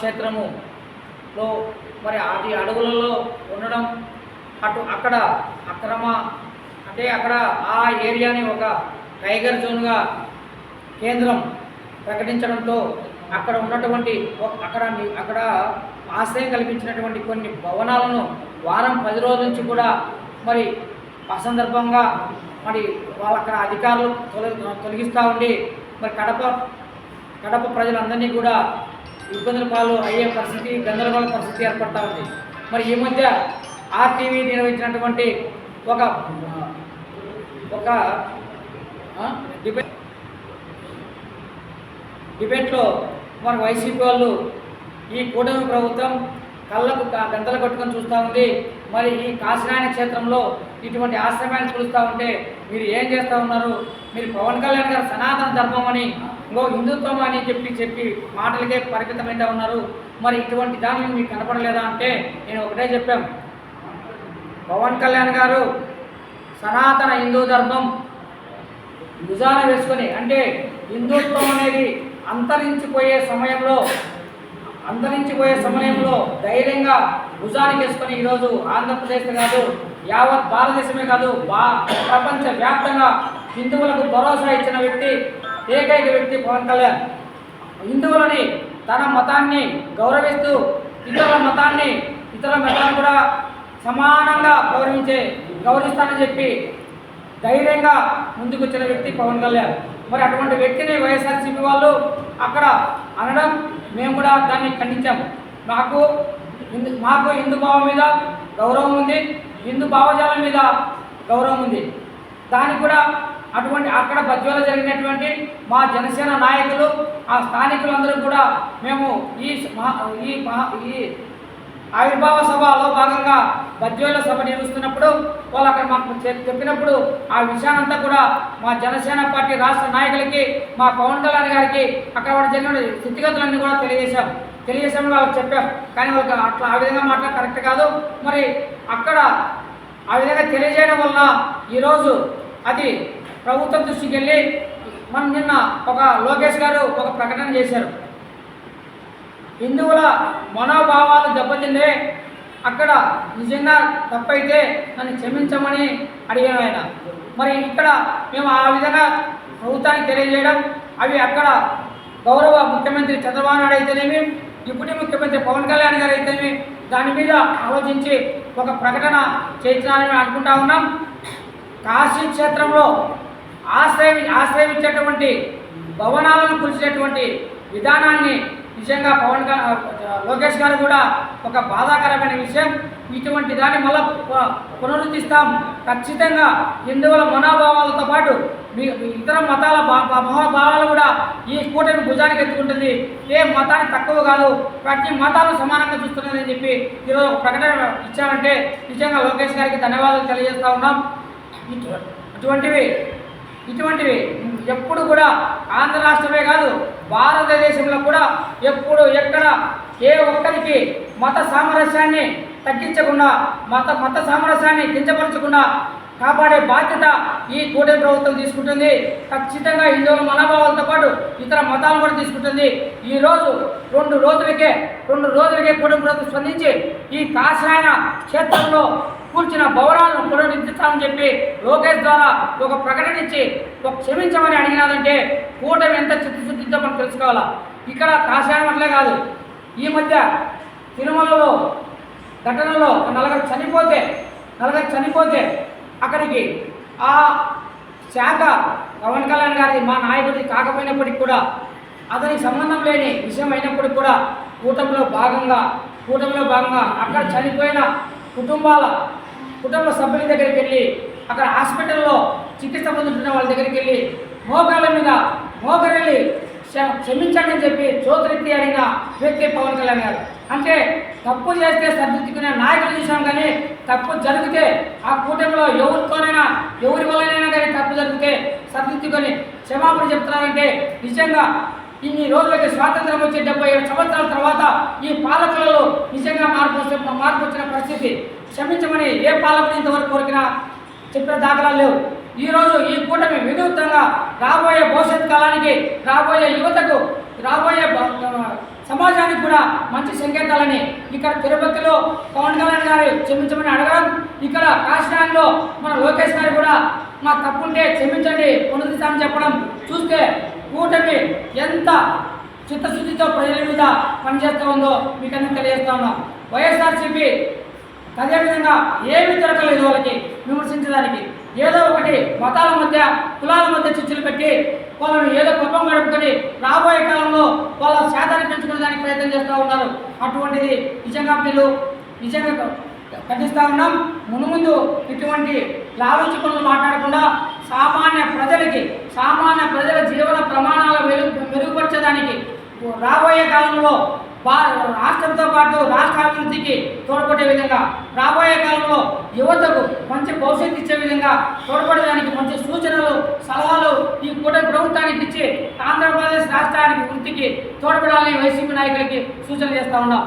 క్షేత్రములో మరి అది అడవులలో ఉండడం అటు అక్కడ అక్రమ అంటే అక్కడ ఆ ఏరియాని ఒక టైగర్ జోన్గా కేంద్రం ప్రకటించడంతో అక్కడ ఉన్నటువంటి అక్కడ అక్కడ ఆశ్రయం కల్పించినటువంటి కొన్ని భవనాలను వారం పది రోజుల నుంచి కూడా మరి అసందర్భంగా మరి వాళ్ళ అక్కడ అధికారులు తొలగి తొలగిస్తూ ఉండి మరి కడప కడప ప్రజలందరినీ కూడా ఇబ్బందుల పాలు అయ్యే పరిస్థితి గందరగోళ పరిస్థితి ఏర్పడతా ఉంది. మరి ఈ మధ్య ఆర్టీవీ నిర్వహించినటువంటి ఒక ఒక డిబేట్ డిబేట్లో మన వైసీపీ వాళ్ళు ఈ కూటమి ప్రభుత్వం కళ్ళకు గంటలు కట్టుకొని చూస్తూ ఉంది. మరి ఈ కాశీనాయన క్షేత్రంలో ఇటువంటి ఆశ్రమాన్ని చూస్తూ ఉంటే మీరు ఏం చేస్తూ ఉన్నారు? మీరు పవన్ కళ్యాణ్ గారు సనాతన ధర్మం అని ఇంకో హిందుత్వం అని చెప్పి చెప్పి మాటలకే పరిమితమైతే ఉన్నారు? మరి ఇటువంటి దాన్ని మీకు కనపడలేదా అంటే నేను ఒకటే చెప్పాం. పవన్ కళ్యాణ్ గారు సనాతన హిందూ ధర్మం భుజాన వేసుకొని అంటే హిందుత్వం అనేది అంతరించిపోయే సమయంలో అంతరించిపోయే సమయంలో ధైర్యంగా భుజానికి వేసుకొని ఈరోజు ఆంధ్రప్రదేశ్ కాదు యావత్ భారతదేశమే కాదు బా ప్రపంచ వ్యాప్తంగా హిందువులకు భరోసా ఇచ్చిన వ్యక్తి ఏకైక వ్యక్తి పవన్ కళ్యాణ్. హిందువులని తన మతాన్ని గౌరవిస్తూ ఇతరుల మతాన్ని ఇతర మతాన్ని కూడా సమానంగా గౌరవించే గౌరవిస్తానని చెప్పి ధైర్యంగా ముందుకు వచ్చిన వ్యక్తి పవన్ కళ్యాణ్. మరి అటువంటి వ్యక్తిని వైఎస్ఆర్సీపీ వాళ్ళు అక్కడ అనడం మేము కూడా దాన్ని ఖండించాము మాకు మాకు హిందూ భావం మీద గౌరవం ఉంది హిందూ భావజాలం మీద గౌరవం ఉంది. దానికి కూడా అటువంటి అక్కడ బజ్వలో జరిగినటువంటి మా జనసేన నాయకులు ఆ స్థానికులందరూ కూడా మేము ఈ మహా ఈ మహా ఈ ఆవిర్భావ సభలో భాగంగా బద్వేల సభ నిర్వహిస్తున్నప్పుడు వాళ్ళు అక్కడ మాకు చెప్- చెప్పినప్పుడు ఆ విషయానంతా కూడా మా జనసేన పార్టీ రాష్ట్ర నాయకులకి మా పవన్ కళ్యాణ్ గారికి అక్కడ వాడు జరిగిన స్థితిగతులన్నీ కూడా తెలియజేశాం. తెలియజేశామని వాళ్ళకి చెప్పాం. కానీ వాళ్ళకి అట్లా ఆ విధంగా మాట్లాడ కరెక్ట్ కాదు. మరి అక్కడ ఆ విధంగా తెలియజేయడం వల్ల ఈరోజు అది ప్రభుత్వం దృష్టికి వెళ్ళి మన నిన్న ఒక లోకేష్ గారు ఒక ప్రకటన చేశారు. హిందువుల మనోభావాలు దెబ్బతిందే అక్కడ నిజంగా తప్పైతే నన్ను క్షమించమని అడిగాను ఆయన. మరి ఇక్కడ మేము ఆ విధంగా ప్రభుత్వానికి తెలియజేయడం అవి అక్కడ గౌరవ ముఖ్యమంత్రి చంద్రబాబు నాయుడు అయితేనేమి డిప్యూటీ ముఖ్యమంత్రి పవన్ కళ్యాణ్ గారు అయితేనేమి దాని మీద ఆలోచించి ఒక ప్రకటన చేయించాలని అనుకుంటా ఉన్నాం. కాశీ క్షేత్రంలో ఆశ్రయం ఆశ్రయించేటువంటి భవనాలను కూల్చేటువంటి విధానాన్ని నిజంగా పవన్ లోకేష్ గారు కూడా ఒక బాధాకరమైన విషయం. ఇటువంటి దాన్ని మళ్ళా పు- ఖచ్చితంగా హిందువుల మనోభావాలతో పాటు మీ ఇతర మతాల భా- భా- మనోభావాలు కూడా ఈ కూటమి భుజానికి ఎత్తుకుంటుంది. ఏ మతానికి తక్కువ కాదు ప్రతి మతాలు సమానంగా చూస్తున్నదని చెప్పి ఈరోజు ఒక ప్రకటన ఇచ్చారంటే నిజంగా లోకేష్ గారికి ధన్యవాదాలు తెలియజేస్తా ఉన్నాం. ఇటువంటివి ఇటువంటివి. ఎప్పుడు కూడా ఆంధ్ర రాష్ట్రమే కాదు భారతదేశంలో కూడా ఎప్పుడు ఎక్కడ ఏ ఒక్కరికి మత సామరస్యాన్ని తగ్గించకుండా మత మత సామరస్యాన్ని కించపరచకుండా కాపాడే బాధ్యత ఈ కూటమి ప్రభుత్వం తీసుకుంటుంది. ఖచ్చితంగా హిందువుల మనోభావాలతో పాటు ఇతర మతాలను కూడా తీసుకుంటుంది. ఈరోజు రెండు రోజులకే రెండు రోజులకే కూటమి ప్రభుత్వం స్పందించి ఈ కాషాయన క్షేత్రంలో కూర్చున్న భవనాలను పునరుద్ధరిస్తామని చెప్పి లోకేష్ ద్వారా ఒక ప్రకటన ఇచ్చి ఒక క్షమించమని అడిగినాదంటే కూటమి ఎంత చిత్తశుద్ధితో మనం తెలుసుకోవాలా? ఇక్కడ కాషాయం అట్లే కాదు. ఈ మధ్య తిరుమలలో ఘటనలో నలుగురు చనిపోతే నలుగురు చనిపోతే అక్కడికి ఆ శాఖ పవన్ కళ్యాణ్ గారి మా నాయకుడికి కాకపోయినప్పటికి కూడా అతనికి సంబంధం లేని విషయం అయినప్పటికీ కూడా కూటమిలో భాగంగా కూటమిలో భాగంగా అక్కడ చనిపోయిన కుటుంబాల కుటుంబ సభ్యుల దగ్గరికి వెళ్ళి అక్కడ హాస్పిటల్లో చికిత్స పొందుతున్న వాళ్ళ దగ్గరికి వెళ్ళి మోకాల మీద మోకరెళ్ళి క్షమించండి అని చెప్పి చోతురెత్తి అడిగిన వ్యక్తి పవన్ కళ్యాణ్ గారు. అంటే తప్పు చేస్తే సర్దిద్దుకునే నాయకులు చూసాం కానీ తప్పు జరిగితే ఆ కూటమిలో ఎవరితోనైనా ఎవరి వల్లనైనా కానీ తప్పు జరిగితే సర్దిద్దుకొని క్షమాపణ చెప్తున్నారంటే నిజంగా ఇన్ని రోజులకి స్వాతంత్రం వచ్చే డెబ్బై ఏడు సంవత్సరాల తర్వాత ఈ పాలకులలో నిజంగా మార్పు మార్పు వచ్చిన పరిస్థితి క్షమించమని ఏ పాలకుడు ఇంతవరకు కోరికినా చెప్పిన దాఖలాలు లేవు. ఈరోజు ఈ కూటమి వినూత్నంగా రాబోయే భవిష్యత్ కాలానికి రాబోయే యువతకు రాబోయే సమాజానికి కూడా మంచి సంకేతాలని ఇక్కడ తిరుపతిలో పవన్ కళ్యాణ్ గారు క్షమించమని అడగడం ఇక్కడ కాశీనాథ్లో మన లోకేష్ గారు కూడా మా తప్పుంటే క్షమించండి పునరుద్ధిస్తామని చెప్పడం చూస్తే కూటమి ఎంత చిత్తశుద్ధితో ప్రజల మీద పనిచేస్తూ ఉందో మీకు అందరికీ తెలియజేస్తా ఉన్నాం. వైఎస్ఆర్సీపీ అదేవిధంగా ఏమీ దొరకలేదు వాళ్ళకి విమర్శించడానికి. ఏదో ఒకటి మతాల మధ్య కులాల మధ్య చిచ్చులు పెట్టి వాళ్ళని ఏదో కుప్పం గడుపుకొని రాబోయే కాలంలో వాళ్ళ శాతాన్ని పెంచుకునే దానికి ప్రయత్నం చేస్తూ ఉన్నారు. అటువంటిది నిజంగా మీరు నిజంగా ఖండిస్తూ ఉన్నాం. మునుముందు ఇటువంటి లాలూచి మాట్లాడకుండా సామాన్య ప్రజలకి సామాన్య ప్రజల జీవన ప్రమాణాలు మెరుగు మెరుగుపరచడానికి రాబోయే కాలంలో రాష్ట్రంతో పాటు రాష్ట్ర అభివృద్ధికి తోడ్పడే విధంగా రాబోయే కాలంలో యువతకు మంచి భవిష్యత్తు ఇచ్చే విధంగా తోడ్పడడానికి మంచి సూచనలు సలహాలు ఈ కూటమి ప్రభుత్వానికి ఇచ్చి ఆంధ్రప్రదేశ్ రాష్ట్రానికి వృత్తికి తోడ్పడాలని వైసీపీ నాయకులకి సూచన చేస్తా ఉన్నాం.